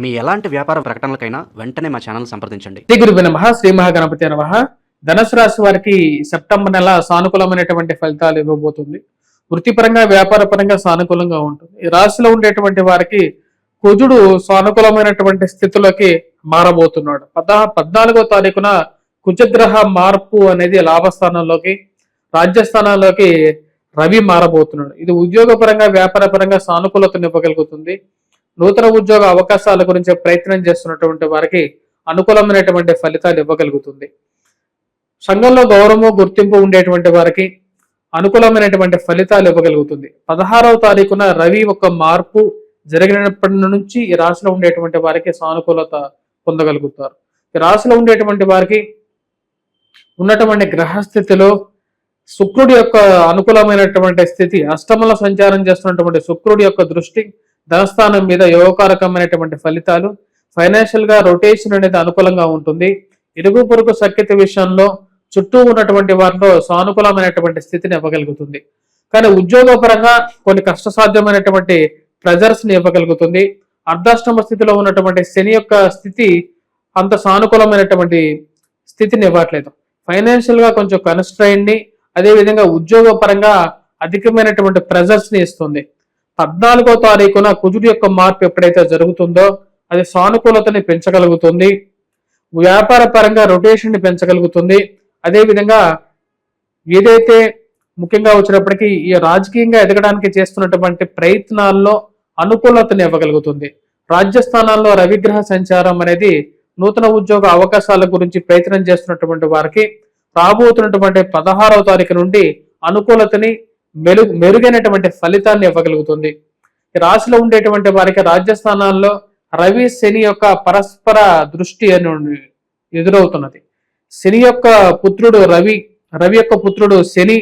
మీ ఎలాంటి వ్యాపార ప్రకటనలకైనా వెంటనే మా ఛానల్ సంప్రదించండి. శ్రీ నమ శ్రీ మహాగణపతి నమ. ధనుసు రాశి వారికి సెప్టెంబర్ నెల సానుకూలమైనటువంటి ఫలితాలు ఇవ్వబోతుంది. వృత్తిపరంగా వ్యాపార పరంగా సానుకూలంగా ఉంటుంది. ఈ రాశిలో ఉండేటువంటి వారికి కుజుడు సానుకూలమైనటువంటి స్థితిలోకి మారబోతున్నాడు. పద్నా పద్నాలుగో తారీఖున కుజగ్రహ మార్పు అనేది లాభస్థానంలోకి రాజ్యస్థానంలోకి రవి మారబోతున్నాడు. ఇది ఉద్యోగపరంగా వ్యాపార పరంగా సానుకూలతను ఇవ్వగలుగుతుంది. నూతన ఉద్యోగ అవకాశాల గురించి ప్రయత్నం చేస్తున్నటువంటి వారికి అనుకూలమైనటువంటి ఫలితాలు ఇవ్వగలుగుతుంది. సంఘంలో గౌరవము గుర్తింపు ఉండేటువంటి వారికి అనుకూలమైనటువంటి ఫలితాలు ఇవ్వగలుగుతుంది. పదహారవ తారీఖున రవి ఒక మార్పు జరిగినప్పటి నుంచి ఈ రాశిలో ఉండేటువంటి వారికి సానుకూలత పొందగలుగుతారు. ఈ రాశిలో ఉండేటువంటి వారికి ఉన్నటువంటి గ్రహస్థితిలో శుక్రుడి యొక్క అనుకూలమైనటువంటి స్థితి అష్టమంలో సంచారం చేస్తున్నటువంటి శుక్రుడి యొక్క దృష్టి ధనస్థానం మీద యోగకారకమైనటువంటి ఫలితాలు ఫైనాన్షియల్గా రొటేషన్ అనేది అనుకూలంగా ఉంటుంది. ఇరుగు పొరుగు సఖ్యత విషయంలో చుట్టూ ఉన్నటువంటి వారిలో సానుకూలమైనటువంటి స్థితిని ఇవ్వగలుగుతుంది. కానీ ఉద్యోగపరంగా కొన్ని కష్టసాధ్యమైనటువంటి ప్రెజర్స్ని ఇవ్వగలుగుతుంది. అర్ధాష్టమ స్థితిలో ఉన్నటువంటి శని యొక్క స్థితి అంత సానుకూలమైనటువంటి స్థితిని ఇవ్వట్లేదు. ఫైనాన్షియల్గా కొంచెం కన్స్ట్రైన్ని అదేవిధంగా ఉద్యోగ పరంగా అధికమైనటువంటి ప్రెజర్స్ని ఇస్తుంది. పద్నాలుగో తారీఖున కుజుడు యొక్క మార్పు ఎప్పుడైతే జరుగుతుందో అది సానుకూలతని పెంచగలుగుతుంది. వ్యాపార పరంగా రొటేషన్ పెంచగలుగుతుంది. అదేవిధంగా ఏదైతే ముఖ్యంగా వచ్చినప్పటికీ ఈ రాజకీయంగా ఎదగడానికి చేస్తున్నటువంటి ప్రయత్నాల్లో అనుకూలతని ఇవ్వగలుగుతుంది. రాజ్యస్థానాల్లో రవిగ్రహ సంచారం అనేది నూతన ఉద్యోగ అవకాశాల గురించి ప్రయత్నం చేస్తున్నటువంటి వారికి రాబోతున్నటువంటి పదహారవ తారీఖు నుండి అనుకూలతని మెరుగు మెరుగైనటువంటి ఫలితాన్ని ఇవ్వగలుగుతుంది. ఈ రాశిలో ఉండేటువంటి వారికి రాజ్యస్థానాల్లో రవి శని యొక్క పరస్పర దృష్టి అని ఎదురవుతున్నది. శని యొక్క పుత్రుడు రవి రవి యొక్క పుత్రుడు శని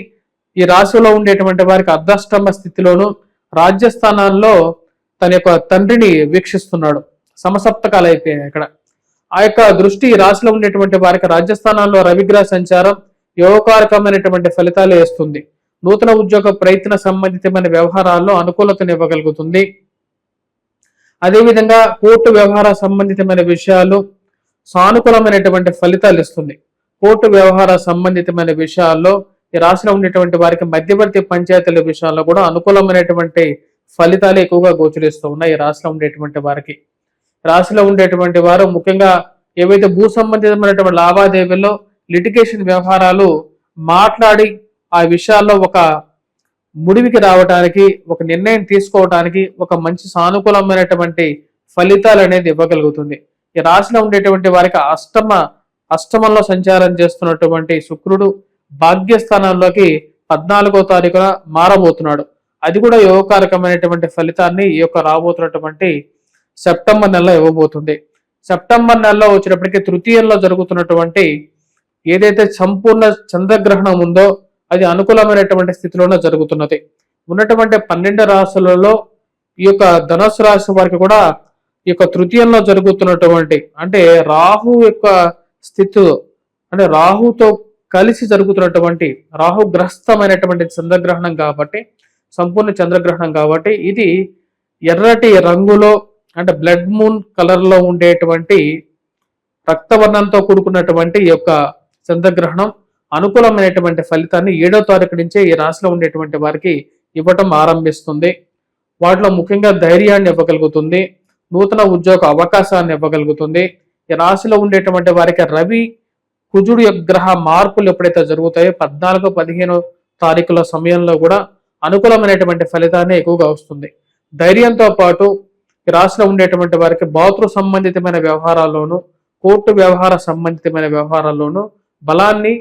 ఈ రాశిలో ఉండేటువంటి వారికి అర్ధష్టమ స్థితిలోను రాజ్యస్థానాల్లో తన యొక్క తండ్రిని వీక్షిస్తున్నాడు. సమసప్తకాలు అయిపోయాయి ఇక్కడ ఆ యొక్క దృష్టి రాశిలో ఉండేటువంటి వారికి రాజ్యస్థానాల్లో రవిగ్రహ సంచారం యోగకారకమైనటువంటి ఫలితాలు ఇస్తుంది నూతన ఉద్యోగ ప్రయత్న సంబంధితమైన వ్యవహారాల్లో అనుకూలతను ఇవ్వగలుగుతుంది. అదేవిధంగా కోర్టు వ్యవహార సంబంధితమైన విషయాలు సానుకూలమైనటువంటి ఫలితాలు ఇస్తుంది. కోర్టు వ్యవహార సంబంధితమైన విషయాల్లో ఈ రాశిలో ఉండేటువంటి వారికి మధ్యవర్తి పంచాయతీల విషయాల్లో కూడా అనుకూలమైనటువంటి ఫలితాలు ఎక్కువగా గోచరిస్తూ ఉన్నాయి ఈ రాశిలో ఉండేటువంటి వారికి. రాశిలో ఉండేటువంటి వారు ముఖ్యంగా ఏవైతే భూ సంబంధితమైనటువంటి లావాదేవీల్లో లిటిగేషన్ వ్యవహారాలు మాట్లాడి ఆ విషయాల్లో ఒక ముడివికి రావడానికి ఒక నిర్ణయం తీసుకోవడానికి ఒక మంచి సానుకూలమైనటువంటి ఫలితాలు అనేది ఇవ్వగలుగుతుంది. ఈ రాశిలో ఉండేటువంటి వారికి అష్టమ అష్టమంలో సంచారం చేస్తున్నటువంటి శుక్రుడు భాగ్యస్థానంలోకి పద్నాలుగో తారీఖున మారబోతున్నాడు. అది కూడా యోగకారకమైనటువంటి ఫలితాన్ని ఈ యొక్క రాబోతున్నటువంటి సెప్టెంబర్ నెలలో ఇవ్వబోతుంది. సెప్టెంబర్ నెలలో వచ్చినప్పటికీ తృతీయంలో జరుగుతున్నటువంటి ఏదైతే సంపూర్ణ చంద్రగ్రహణం ఉందో అది అనుకూలమైనటువంటి స్థితిలోనే జరుగుతున్నది. ఉన్నటువంటి పన్నెండు రాశులలో ఈ యొక్క ధనుసు రాశి వారికి కూడా ఈ యొక్క తృతీయంలో జరుగుతున్నటువంటి అంటే రాహు యొక్క స్థితి అంటే రాహుతో కలిసి జరుగుతున్నటువంటి రాహు గ్రస్తమైనటువంటి చంద్రగ్రహణం కాబట్టి సంపూర్ణ చంద్రగ్రహణం కాబట్టి ఇది ఎర్రటి రంగులో అంటే బ్లడ్ మూన్ కలర్లో ఉండేటువంటి రక్తవర్ణంతో కూడుకున్నటువంటి ఈ యొక్క చంద్రగ్రహణం. అనుకూలమైనటువంటి ఫలితాన్ని ఏడో తారీఖు నుంచే ఈ రాశిలో ఉండేటువంటి వారికి ఇవ్వటం ఆరంభిస్తుంది. వాటిలో ముఖ్యంగా ధైర్యాన్ని ఇవ్వగలుగుతుంది. నూతన ఉద్యోగ అవకాశాన్ని ఇవ్వగలుగుతుంది. ఈ రాశిలో ఉండేటువంటి వారికి రవి కుజుడు యొక్క గ్రహ మార్పులు ఎప్పుడైతే జరుగుతాయో పద్నాలుగు పదిహేను తారీఖుల సమయంలో కూడా అనుకూలమైనటువంటి ఫలితాన్ని ఎక్కువగా వస్తుంది. ధైర్యంతో పాటు ఈ రాశిలో ఉండేటువంటి వారికి బాతృ సంబంధితమైన వ్యవహారాల్లోనూ కోర్టు వ్యవహార సంబంధితమైన వ్యవహారాల్లోనూ బలాన్ని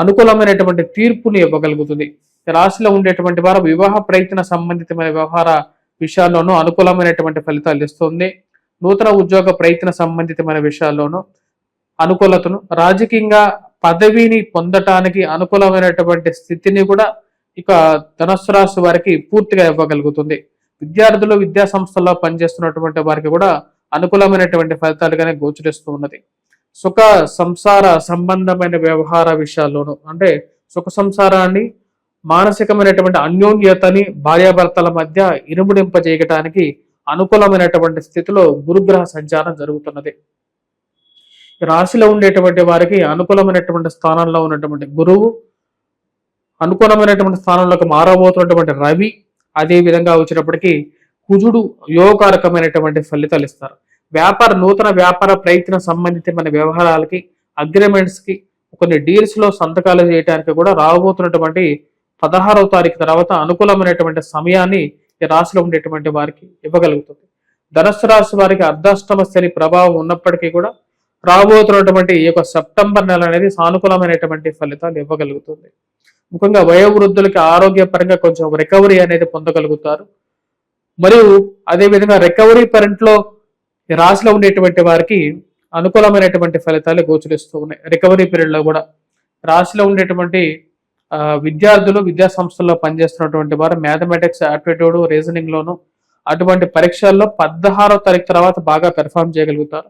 అనుకూలమైనటువంటి తీర్పుని ఇవ్వగలుగుతుంది. రాశిలో ఉండేటువంటి వారు వివాహ ప్రయత్న సంబంధితమైన వ్యవహార విషయాల్లోనూ అనుకూలమైనటువంటి ఫలితాలు ఇస్తుంది. నూతన ఉద్యోగ ప్రయత్న సంబంధితమైన విషయాల్లోనూ అనుకూలతను రాజకీయంగా పదవిని పొందటానికి అనుకూలమైనటువంటి స్థితిని కూడా ఇక ధనస్సు రాశి వారికి పూర్తిగా ఇవ్వగలుగుతుంది. విద్యార్థులు విద్యా సంస్థల్లో పనిచేస్తున్నటువంటి వారికి కూడా అనుకూలమైనటువంటి ఫలితాలుగానే గోచరిస్తూ ఉన్నది. సుఖ సంసార సంబంధమైన వ్యవహార విషయాల్లోనూ అంటే సుఖ సంసారాన్ని మానసికమైనటువంటి అన్యోన్యతని భార్యాభర్తల మధ్య ఇనుముడింపజేయటానికి అనుకూలమైనటువంటి స్థితిలో గురుగ్రహ సంచారం జరుగుతున్నది. రాశిలో ఉండేటువంటి వారికి అనుకూలమైనటువంటి స్థానంలో ఉన్నటువంటి గురువు అనుకూలమైనటువంటి స్థానంలోకి మారబోతున్నటువంటి రవి అదే విధంగా వచ్చినప్పటికీ కుజుడు యోగకారకమైనటువంటి ఫలితాలు ఇస్తారు. వ్యాపార నూతన వ్యాపార ప్రయత్న సంబంధితమైన వ్యవహారాలకి అగ్రిమెంట్స్కి కొన్ని డీల్స్లో సంతకాలు చేయడానికి కూడా రాబోతున్నటువంటి పదహారవ తారీఖు తర్వాత అనుకూలమైనటువంటి సమయాన్ని ఈ రాశిలో ఉండేటువంటి వారికి ఇవ్వగలుగుతుంది. ధనస్సు రాశి వారికి అర్ధాష్టమ శని ప్రభావం ఉన్నప్పటికీ కూడా రాబోతున్నటువంటి ఈ యొక్క సెప్టెంబర్ నెల అనేది సానుకూలమైనటువంటి ఫలితాలు ఇవ్వగలుగుతుంది. ముఖ్యంగా వయోవృద్ధులకి ఆరోగ్యపరంగా కొంచెం రికవరీ అనేది పొందగలుగుతారు. మరియు అదేవిధంగా రికవరీ పరెంట్లో ఈ రాశిలో ఉండేటువంటి వారికి అనుకూలమైనటువంటి ఫలితాలు గోచరిస్తూ ఉన్నాయి. రికవరీ పీరియడ్లో కూడా రాశిలో ఉండేటువంటి విద్యార్థులు విద్యా సంస్థల్లో పనిచేస్తున్నటువంటి వారు మ్యాథమెటిక్స్ ఆప్టిట్యూడ్ రీజనింగ్లోను అటువంటి పరీక్షల్లో పదహారో తారీఖు తర్వాత బాగా పెర్ఫామ్ చేయగలుగుతారు.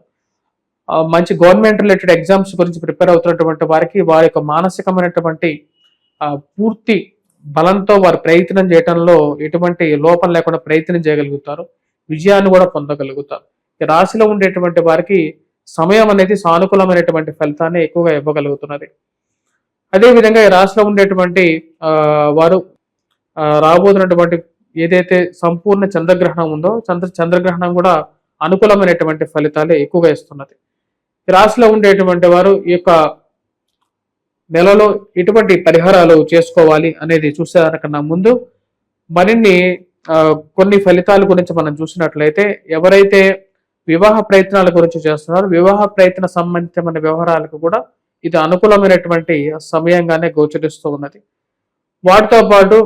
మంచి గవర్నమెంట్ రిలేటెడ్ ఎగ్జామ్స్ గురించి ప్రిపేర్ అవుతున్నటువంటి వారికి వారి యొక్క మానసికమైనటువంటి పూర్తి బలంతో వారు ప్రయత్నం చేయడంలో ఎటువంటి లోపం లేకుండా ప్రయత్నం చేయగలుగుతారు. విజయాన్ని కూడా పొందగలుగుతారు. రాశిలో ఉండేటువంటి వారికి సమయం అనేది సానుకూలమైనటువంటి ఫలితాన్ని ఎక్కువగా ఇవ్వగలుగుతున్నది. అదేవిధంగా ఈ రాశిలో ఉండేటువంటి వారు రాబోతున్నటువంటి ఏదైతే సంపూర్ణ చంద్రగ్రహణం ఉందో చంద్ర చంద్రగ్రహణం కూడా అనుకూలమైనటువంటి ఫలితాలే ఎక్కువగా ఇస్తున్నది. ఈ రాశిలో ఉండేటువంటి వారు ఈ యొక్క నెలలో ఎటువంటి పరిహారాలు చేసుకోవాలి అనేది చూసేదానికన్నా ముందు మరిన్ని కొన్ని ఫలితాల గురించి మనం చూసినట్లయితే ఎవరైతే వివాహ ప్రయత్నాల గురించి చేస్తున్నారు. వివాహ ప్రయత్న సంబంధితమైన వ్యవహారాలకు కూడా ఇది అనుకూలమైనటువంటి సమయంగానే గోచరిస్తూ ఉన్నది. వాటితో పాటు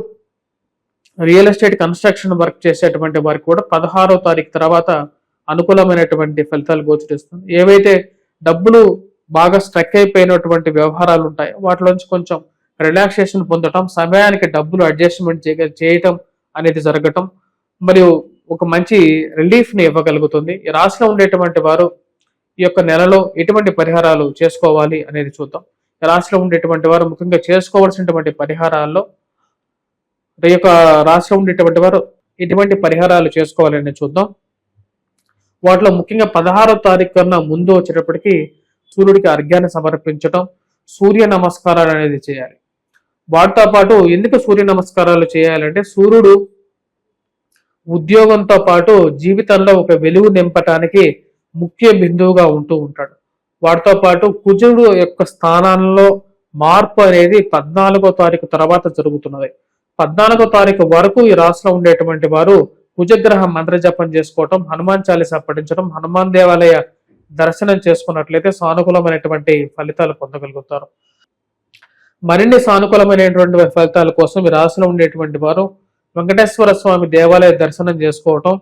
రియల్ ఎస్టేట్ కన్స్ట్రక్షన్ వర్క్ చేసేటువంటి వారికి కూడా పదహారో తారీఖు తర్వాత అనుకూలమైనటువంటి ఫలితాలు గోచరిస్తుంది. ఏవైతే డబ్బులు బాగా స్ట్రక్ అయిపోయినటువంటి వ్యవహారాలు ఉంటాయో వాటిలోంచి కొంచెం రిలాక్సేషన్ పొందటం సమయానికి డబ్బులు అడ్జస్ట్మెంట్ చేయటం అనేది జరగటం మరియు ఒక మంచి రిలీఫ్ని ఇవ్వగలుగుతుంది. ఈ రాశిలో ఉండేటువంటి వారు ఈ యొక్క నెలలో ఎటువంటి పరిహారాలు చేసుకోవాలి అనేది చూద్దాం. ఈ రాశిలో ఉండేటువంటి వారు ముఖ్యంగా చేసుకోవాల్సినటువంటి పరిహారాల్లో ఈ యొక్క రాశిలో ఉండేటువంటి వారు ఎటువంటి పరిహారాలు చేసుకోవాలని చూద్దాం. వాటిలో ముఖ్యంగా పదహారో తారీఖు కన్నా ముందు వచ్చేటప్పటికి సూర్యుడికి అర్ఘ్యాన్ని సమర్పించటం సూర్య నమస్కారాలు అనేది చేయాలి. వాటితో పాటు ఎందుకు సూర్య నమస్కారాలు చేయాలంటే సూర్యుడు ఉద్యోగంతో పాటు జీవితంలో ఒక వెలుగు నింపటానికి ముఖ్య బిందువుగా ఉంటూ ఉంటాడు. వాటితో పాటు కుజుడు యొక్క స్థానాల్లో మార్పు అనేది పద్నాలుగో తారీఖు తర్వాత జరుగుతున్నది. పద్నాలుగో తారీఖు వరకు ఈ రాశిలో ఉండేటువంటి వారు కుజగ్రహ మంత్ర జపం చేసుకోవటం హనుమాన్ చాలీస పఠించడం హనుమాన్ దేవాలయ దర్శనం చేసుకున్నట్లయితే సానుకూలమైనటువంటి ఫలితాలు పొందగలుగుతారు. మరిన్ని సానుకూలమైనటువంటి ఫలితాల కోసం ఈ రాశిలో ఉండేటువంటి వారు వెంకటేశ్వర స్వామి దేవాలయ దర్శనం చేసుకోవటం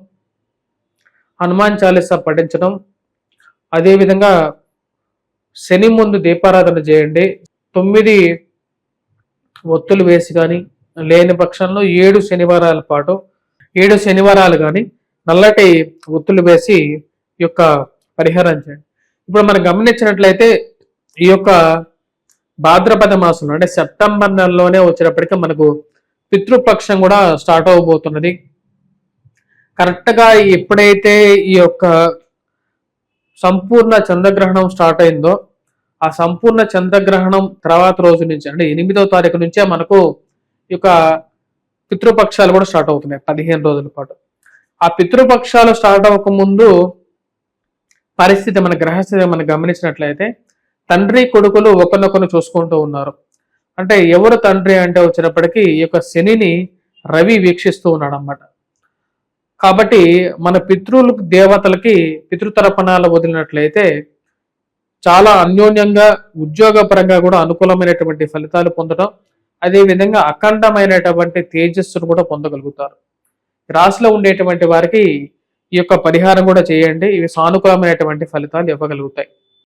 హనుమాన్ చాలీసా పఠించడం అదేవిధంగా శని ముందు దీపారాధన చేయండి. తొమ్మిది ఒత్తులు వేసి కానీ లేని పక్షంలో ఏడు శనివారాల పాటు ఏడు శనివారాలు కానీ నల్లటి ఒత్తులు వేసి ఈ యొక్క పరిహారం చేయండి. ఇప్పుడు మనం గమనించినట్లయితే ఈ యొక్క భాద్రపద మాసంలో అంటే సెప్టెంబర్ నెలలోనే వచ్చేటప్పటికి మనకు పితృపక్షం కూడా స్టార్ట్ అవబోతున్నది. కరెక్ట్గా ఎప్పుడైతే ఈ యొక్క సంపూర్ణ చంద్రగ్రహణం స్టార్ట్ అయిందో ఆ సంపూర్ణ చంద్రగ్రహణం తర్వాత రోజు నుంచి అంటే ఎనిమిదవ తారీఖు నుంచే మనకు ఈ యొక్క పితృపక్షాలు కూడా స్టార్ట్ అవుతున్నాయి పదిహేను రోజుల పాటు. ఆ పితృపక్షాలు స్టార్ట్ అవ్వక ముందు పరిస్థితి మన గ్రహస్థితి మనం గమనించినట్లయితే తండ్రి కొడుకులు ఒకరినొకరు చూసుకుంటూ ఉన్నారు. అంటే ఎవరు తండ్రి అంటే వచ్చినప్పటికీ ఈ యొక్క శనిని రవి వీక్షిస్తూ ఉన్నాడు అన్నమాట కాబట్టి మన పితృలు దేవతలకి పితృతరపణాలు వదిలినట్లయితే చాలా అన్యోన్యంగా ఉద్యోగపరంగా కూడా అనుకూలమైనటువంటి ఫలితాలు పొందడం అదే విధంగా అఖండమైనటువంటి తేజస్సును కూడా పొందగలుగుతారు. రాశిలో ఉండేటువంటి వారికి ఈ యొక్క పరిహారం కూడా చేయండి. ఇవి సానుకూలమైనటువంటి ఫలితాలు ఇవ్వగలుగుతాయి.